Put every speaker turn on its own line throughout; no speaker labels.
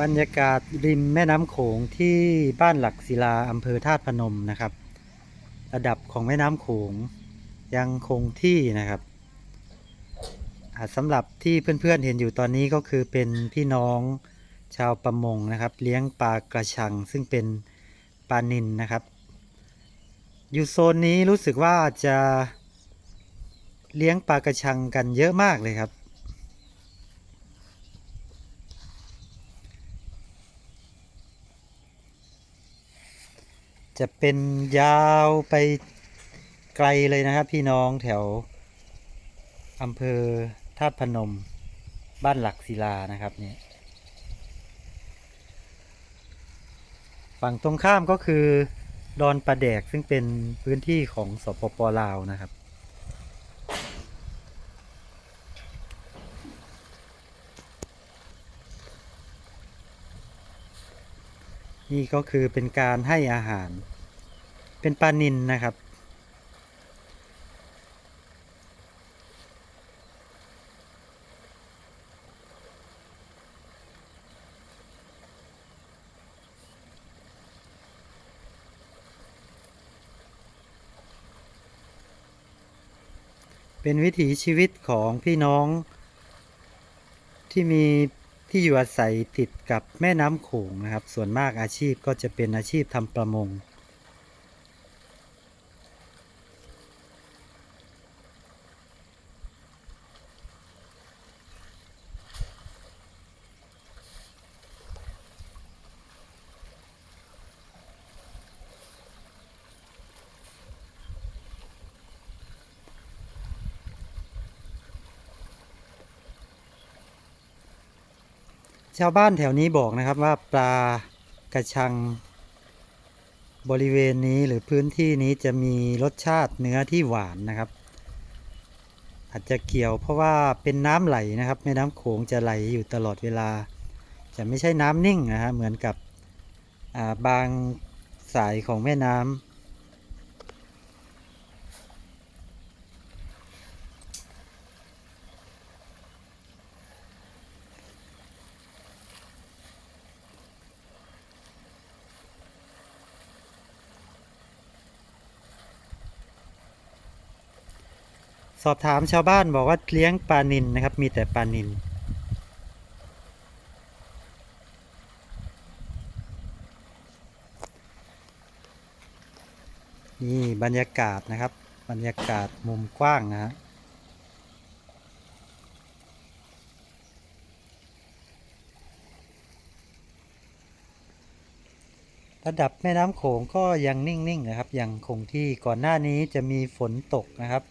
บรรยากาศริมแม่น้ำโขงที่บ้านหลักศิลาอำเภอธาตุพนมนะครับ ระดับของแม่น้ำโขงยังคงที่นะครับสำหรับที่เพื่อนๆเห็นอยู่ตอนนี้ก็คือเป็นพี่น้องชาวประมงนะครับ เลี้ยงปลากระชัง ซึ่งเป็นปลานิลนะครับ อยู่โซนนี้รู้สึกว่าจะเลี้ยงปลากระชังกันเยอะมากเลยครับ จะเป็นยาวไปไกลเลยนะครับ พี่น้องแถวอำเภอธาตุพนม บ้านหลักศิลานะครับเนี่ยฝั่งตรงข้ามก็คือดอนประแดกซึ่งเป็นพื้นที่ของสปปลาวนะครับ นี่ก็คือเป็นการให้อาหาร เป็นปลานินนะครับ เป็นวิถีชีวิตของพี่น้องที่มีที่อยู่อาศัยติดกับแม่น้ำโขงนะครับ ส่วนมากอาชีพก็จะเป็นอาชีพทำประมง ชาวบ้านแถวนี้บอกนะครับว่าปลากระชัง บริเวณนี้หรือพื้นที่นี้จะมีรสชาติเนื้อที่หวานนะครับ อาจจะเกี่ยวเพราะว่าเป็นน้ำไหลนะครับแม่น้ำโขงจะไหลอยู่ตลอดเวลา จะไม่ใช่น้ำนิ่งนะฮะเหมือนกับาบางสายของแม่น้ำ สอบถามชาวบ้านบอกว่าเลี้ยงปลานินนะครับ มีแต่ปลานินนี่บรรยากาศนะครับ บรรยากาศมุมกว้างนะฮะระดับแม่น้ำโขงก็ยังนิ่งๆนะครับ ยังคงที่ก่อนหน้านี้จะมีฝนตกนะครับ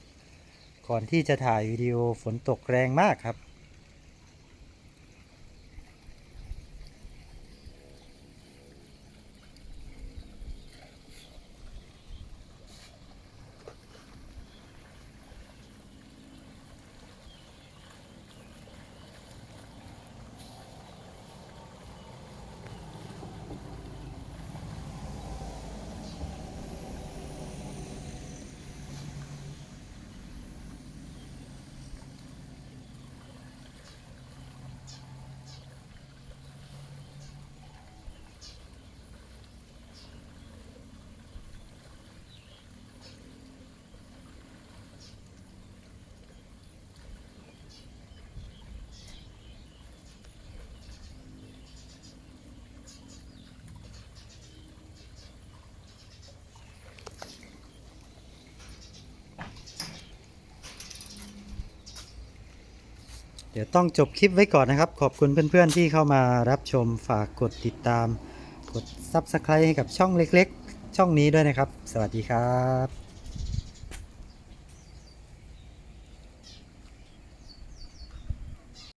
ก่อนที่จะถ่ายวิดีโอฝนตกแรงมากครับ เดี๋ยวต้องจบคลิปไว้ก่อนนะครับ ขอบคุณเพื่อนๆที่เข้ามารับชมฝากกดติดตาม กด Subscribe ให้กับช่องเล็กๆ ช่องนี้ด้วยนะครับ สวัสดีครับ